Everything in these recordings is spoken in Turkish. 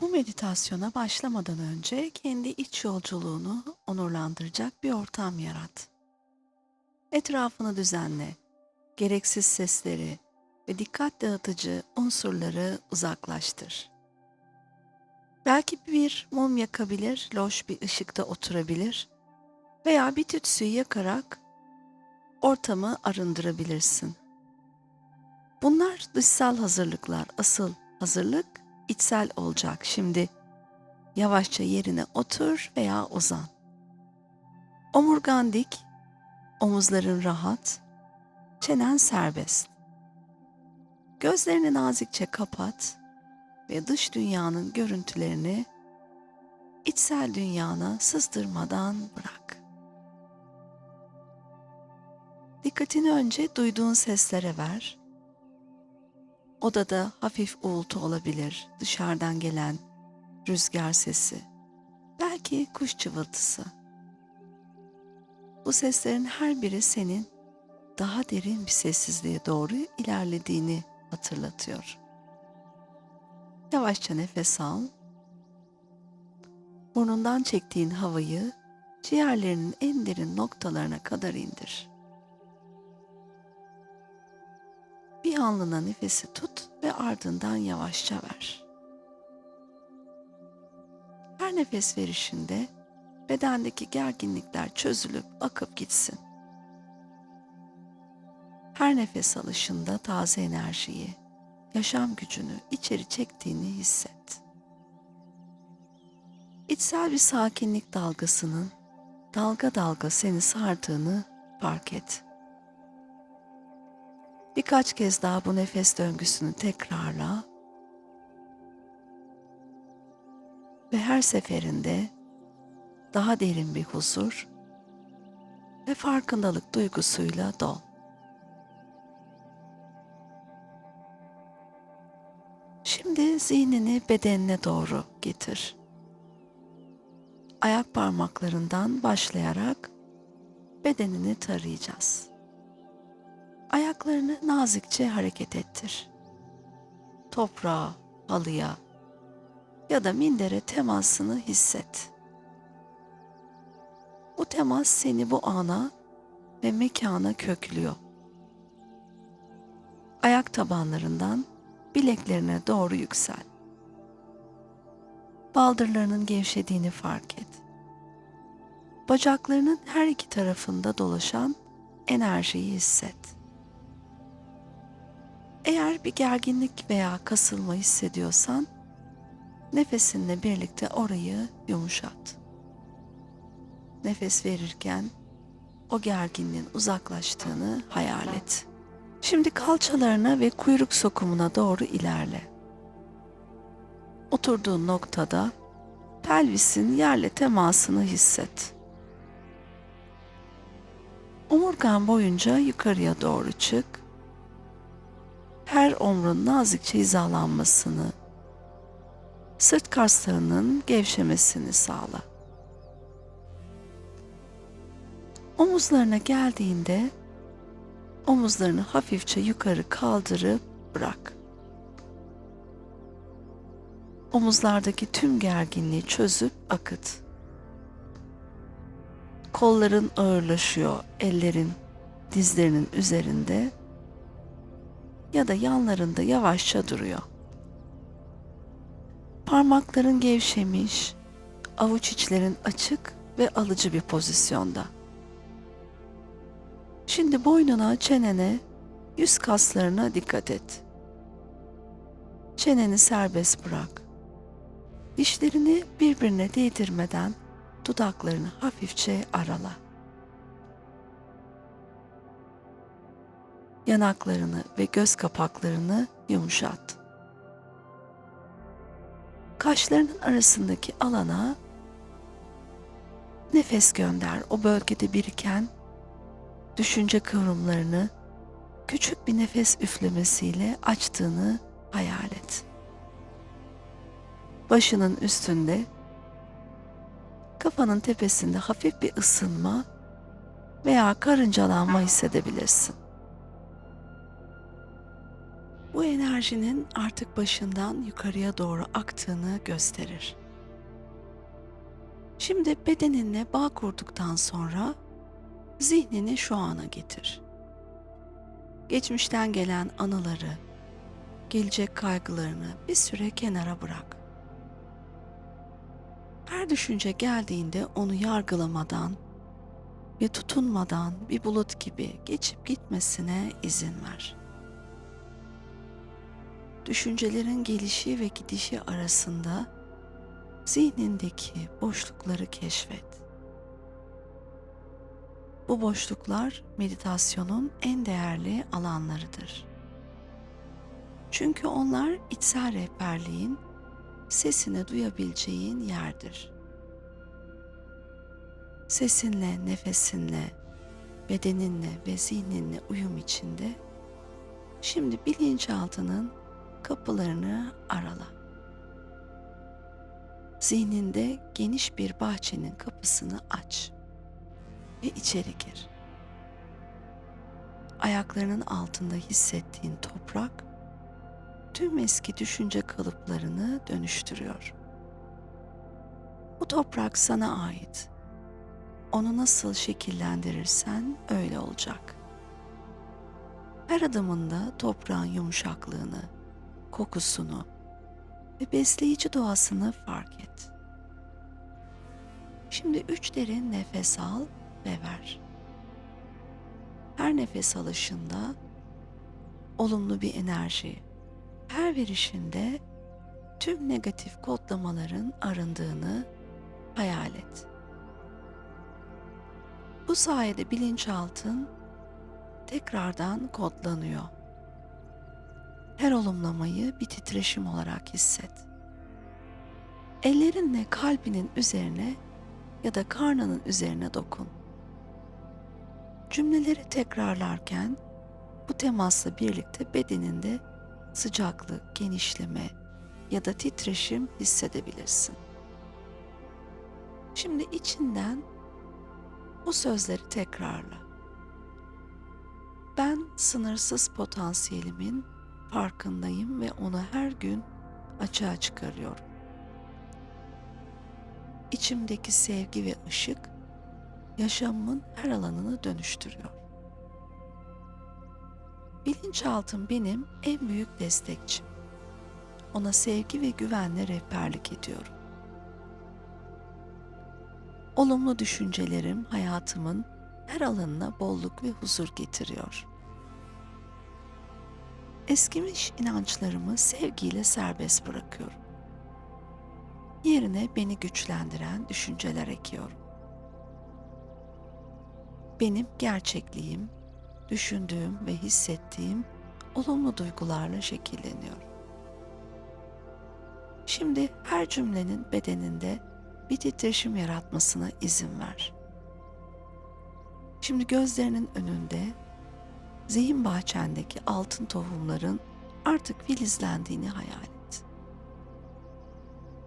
Bu meditasyona başlamadan önce kendi iç yolculuğunu onurlandıracak bir ortam yarat. Etrafını düzenle. Gereksiz sesleri ve dikkat dağıtıcı unsurları uzaklaştır. Belki bir mum yakabilir, loş bir ışıkta oturabilir veya bir tütsüyü yakarak ortamı arındırabilirsin. Bunlar dışsal hazırlıklar. Asıl hazırlık içsel olacak. Şimdi yavaşça yerine otur veya uzan. Omurgan dik, omuzların rahat, çenen serbest. Gözlerini nazikçe kapat ve dış dünyanın görüntülerini içsel dünyana sızdırmadan bırak. Dikkatini önce duyduğun seslere ver. Odada hafif uğultu olabilir, dışarıdan gelen rüzgar sesi, belki kuş cıvıltısı. Bu seslerin her biri senin daha derin bir sessizliğe doğru ilerlediğini hatırlatıyor. Yavaşça nefes al. Burnundan çektiğin havayı ciğerlerinin en derin noktalarına kadar indir. Anlığına nefesi tut ve ardından yavaşça ver. Her nefes verişinde bedendeki gerginlikler çözülüp akıp gitsin. Her nefes alışında taze enerjiyi, yaşam gücünü içeri çektiğini hisset. İçsel bir sakinlik dalgasının dalga dalga seni sardığını fark et. Birkaç kez daha bu nefes döngüsünü tekrarla ve her seferinde daha derin bir huzur ve farkındalık duygusuyla dol. Şimdi zihnini bedenine doğru getir. Ayak parmaklarından başlayarak bedenini tarayacağız. Ayaklarını nazikçe hareket ettir. Toprağa, halıya ya da mindere temasını hisset. Bu temas seni bu ana ve mekana köklüyor. Ayak tabanlarından bileklerine doğru yüksel. Baldırlarının gevşediğini fark et. Bacaklarının her iki tarafında dolaşan enerjiyi hisset. Eğer bir gerginlik veya kasılma hissediyorsan, nefesinle birlikte orayı yumuşat. Nefes verirken o gerginliğin uzaklaştığını hayal et. Şimdi kalçalarına ve kuyruk sokumuna doğru ilerle. Oturduğun noktada pelvisin yerle temasını hisset. Omurgan boyunca yukarıya doğru çık. Her omrun nazikçe hizalanmasını, sırt kaslarının gevşemesini sağla. Omuzlarına geldiğinde omuzlarını hafifçe yukarı kaldırıp bırak. Omuzlardaki tüm gerginliği çözüp akıt. Kolların ağırlaşıyor, ellerin dizlerinin üzerinde ya da yanlarında yavaşça duruyor. Parmakların gevşemiş, avuç içlerin açık ve alıcı bir pozisyonda. Şimdi boynuna, çenene, yüz kaslarına dikkat et. Çeneni serbest bırak. Dişlerini birbirine değdirmeden dudaklarını hafifçe arala. Yanaklarını ve göz kapaklarını yumuşat. Kaşlarının arasındaki alana nefes gönder. O bölgede biriken düşünce kıvrımlarını küçük bir nefes üflemesiyle açtığını hayal et. Başının üstünde, kafanın tepesinde hafif bir ısınma veya karıncalanma hissedebilirsin. Bu enerjinin artık başından yukarıya doğru aktığını gösterir. Şimdi bedeninle bağ kurduktan sonra zihnini şu ana getir. Geçmişten gelen anıları, gelecek kaygılarını bir süre kenara bırak. Her düşünce geldiğinde onu yargılamadan ve tutunmadan bir bulut gibi geçip gitmesine izin ver. Düşüncelerin gelişi ve gidişi arasında zihnindeki boşlukları keşfet. Bu boşluklar meditasyonun en değerli alanlarıdır. Çünkü onlar içsel rehberliğin sesini duyabileceğin yerdir. Sesinle, nefesinle, bedeninle ve zihninle uyum içinde şimdi bilinçaltının kapılarını arala. Zihninde geniş bir bahçenin kapısını aç ve içeri gir. Ayaklarının altında hissettiğin toprak tüm eski düşünce kalıplarını dönüştürüyor. Bu toprak sana ait. Onu nasıl şekillendirirsen öyle olacak. Her adımında toprağın yumuşaklığını, kokusunu ve besleyici doğasını fark et. Şimdi üç derin nefes al ve ver. Her nefes alışında olumlu bir enerji, her verişinde tüm negatif kodlamaların arındığını hayal et. Bu sayede bilinçaltın tekrardan kodlanıyor. Her olumlamayı bir titreşim olarak hisset. Ellerinle kalbinin üzerine ya da karnının üzerine dokun. Cümleleri tekrarlarken bu temasla birlikte bedeninde sıcaklık, genişleme ya da titreşim hissedebilirsin. Şimdi içinden bu sözleri tekrarla. Ben sınırsız potansiyelimin farkındayım ve onu her gün açığa çıkarıyorum. İçimdeki sevgi ve ışık yaşamımın her alanını dönüştürüyor. Bilinçaltım benim en büyük destekçim. Ona sevgi ve güvenle rehberlik ediyorum. Olumlu düşüncelerim hayatımın her alanına bolluk ve huzur getiriyor. Eskimiş inançlarımı sevgiyle serbest bırakıyorum. Yerine beni güçlendiren düşünceler ekiyorum. Benim gerçekliğim, düşündüğüm ve hissettiğim olumlu duygularla şekilleniyor. Şimdi her cümlenin bedeninde bir titreşim yaratmasına izin ver. Şimdi gözlerinin önünde zihin bahçendeki altın tohumların artık filizlendiğini hayal et.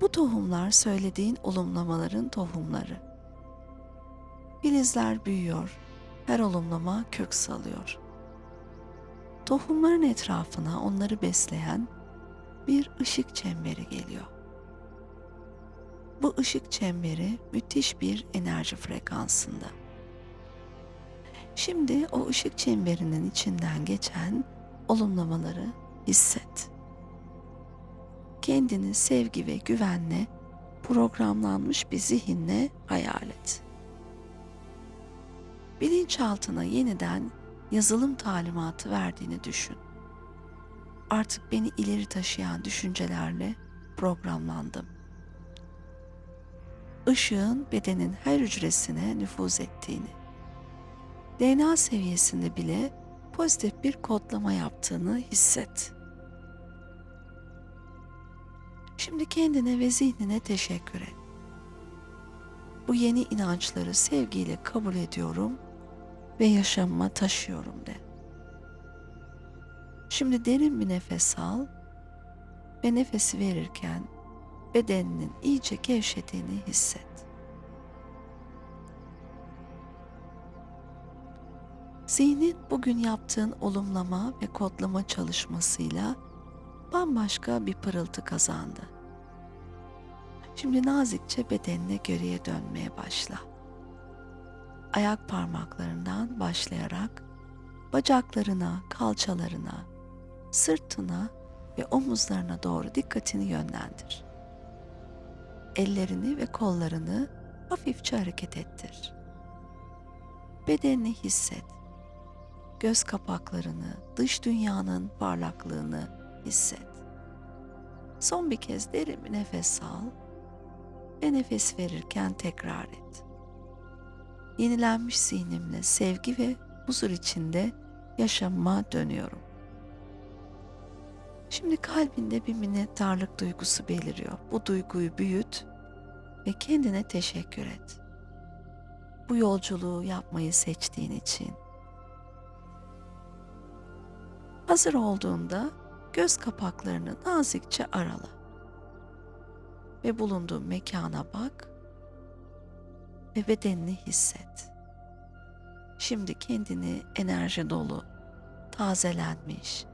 Bu tohumlar söylediğin olumlamaların tohumları. Filizler büyüyor, her olumlama kök salıyor. Tohumların etrafına onları besleyen bir ışık çemberi geliyor. Bu ışık çemberi müthiş bir enerji frekansında. Şimdi o ışık çemberinin içinden geçen olumlamaları hisset. Kendini sevgi ve güvenle programlanmış bir zihinle hayal et. Bilinçaltına yeniden yazılım talimatı verdiğini düşün. Artık beni ileri taşıyan düşüncelerle programlandım. Işığın bedenin her hücresine nüfuz ettiğini, DNA seviyesinde bile pozitif bir kodlama yaptığını hisset. Şimdi kendine ve zihnine teşekkür et. Bu yeni inançları sevgiyle kabul ediyorum ve yaşamıma taşıyorum de. Şimdi derin bir nefes al ve nefesi verirken bedeninin iyice gevşediğini hisset. Zihnin bugün yaptığın olumlama ve kodlama çalışmasıyla bambaşka bir pırıltı kazandı. Şimdi nazikçe bedenine geriye dönmeye başla. Ayak parmaklarından başlayarak bacaklarına, kalçalarına, sırtına ve omuzlarına doğru dikkatini yönlendir. Ellerini ve kollarını hafifçe hareket ettir. Bedenini hisset. Göz kapaklarını, dış dünyanın parlaklığını hisset. Son bir kez derin bir nefes al ve nefes verirken tekrar et. Yenilenmiş zihnimle sevgi ve huzur içinde yaşamıma dönüyorum. Şimdi kalbinde bir minnettarlık duygusu beliriyor. Bu duyguyu büyüt ve kendine teşekkür et. Bu yolculuğu yapmayı seçtiğin için. Hazır olduğunda göz kapaklarını nazikçe arala ve bulunduğun mekana bak ve bedenini hisset. Şimdi kendini enerji dolu, tazelenmiş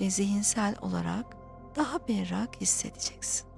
ve zihinsel olarak daha berrak hissedeceksin.